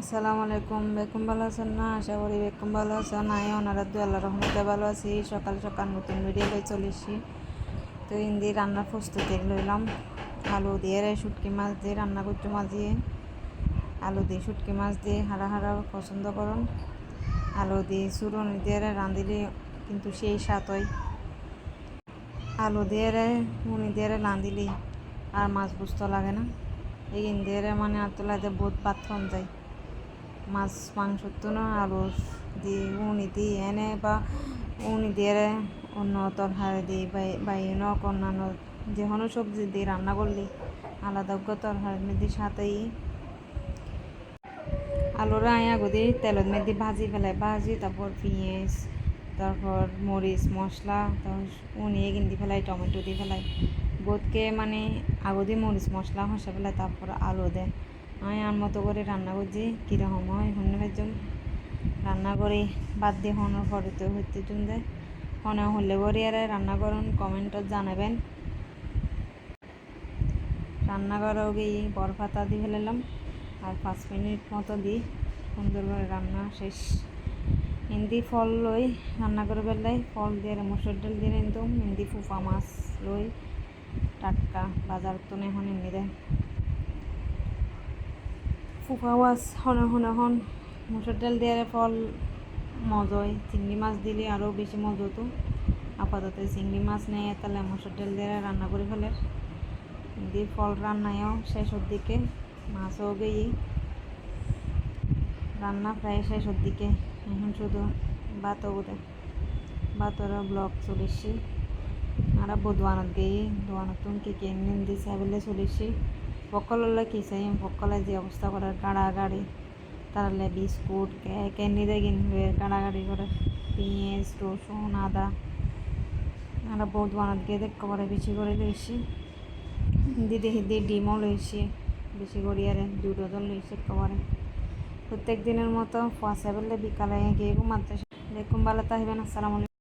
আসসালামু আলাইকুম বেকুম ভালো আছেন না? আশা করি বেকুম ভালো আছেন। আয় ওনারা দু আল্লাহ রহমতে ভালো আছি। সকাল সকাল নতুন ভিডিও লই চলেছি তো হিন্দি রান্নার প্রস্তুতি লইলাম। আলু দিয়ে রে, শুটকি মাছ দিয়ে, রান্না করতে মাঝিয়ে আলু দিয়ে শুটকি মাছ দিয়ে, হারা হারা পছন্দ করুন। আলু দিয়ে চুরনি দিয়ে রে, রাঁধিলে কিন্তু সেই স্বাদ হয়। আলু দিয়ে রে মুনি দিয়ে রে রাঁধিলে আর মাছ বুঝতে লাগে না। এই দিয়ে মানে আতলাতে বহুত পাথর যায়। মাছ, মাংস তো না, আলু দিয়ে উনি দিয়ে এনে বা উনি দিয়ে অন্য তরকারি দিয়ে বাইন অন্যান্য যে কোনো সবজি দিয়ে রান্না করলি। আলাদা তরকারির মধ্যে সাথেই আলুরা আয়া গদি তেলের মধ্যে ভাজি ফেলাই ভাজি, তারপর পেঁয়াজ, তারপর মরিচ, মশলা, তারপর উনিয়ে কিনতে ফেলাই, টমেটো দিয়ে ফেলাই। বোধকে মানে আগদি মরিচ, মশলা হসে ফেলাই তারপর আলু দেয়। আমি আর মতো করে রান্না করছি, কীরকম হয় হন্যের জন্য রান্না করি বাদ দিয়ে হনার পরে তো হইতে দেয় হনে হলে করি আর রান্না করুন কমেন্টত জানাবেন। রান্না করাও গিয়ে বরফাতা দিয়ে ফেলাম আর পাঁচ মিনিট মতো দিই, সুন্দর করে রান্না শেষ। হিন্দি ফল লই, রান্না করে ফেললাই ফল দিয়ে মসুর ডাল দিয়ে নিতাম হিন্দি ফুফা মাছ লই, টাটকা বাজার তো এখন এমনি দেয় ফুফা মাছ হন হন হন। মসুর ডাল দিয়ে ফল মজয়। চিংড়ি মাছ দিলে আরও বেশি মজা হতো। আপাতত চিংড়ি মাছ নেই, তাহলে মসুর ডাল দিয়ে রান্না করে ফেলে দিয়ে ফল রান্নায়ও শেষের দিকে মাছও গেই রান্না প্রায় শেষের দিকে এখন শুধু বাতো বোধে। বাতর ব্লক চলেছি আর দোয়ানত গেই দোয়ানত কি কে নিন্দি সাইবেলে চলেছি পকললে কি চাই পকলে যে অবস্থা করে গাড়াগাড়ি তারলে বিস্কুট এনে কিনবে গাড়াগাড়ি করে। পেঁয়াজ, রসুন, আদা। আর বহুত বানাত গিয়ে দেখ করে বেশি করে লইছি। দিদি হিদি ডিমও লইছি, বেশি করে আর দু ডজন প্রত্যেক দিনের মতো ফাঁসে বললে বিকালে গিয়ে ঘুমাতে দেখুন, ভালো তাহবেন আসসালামু আলাইকুম।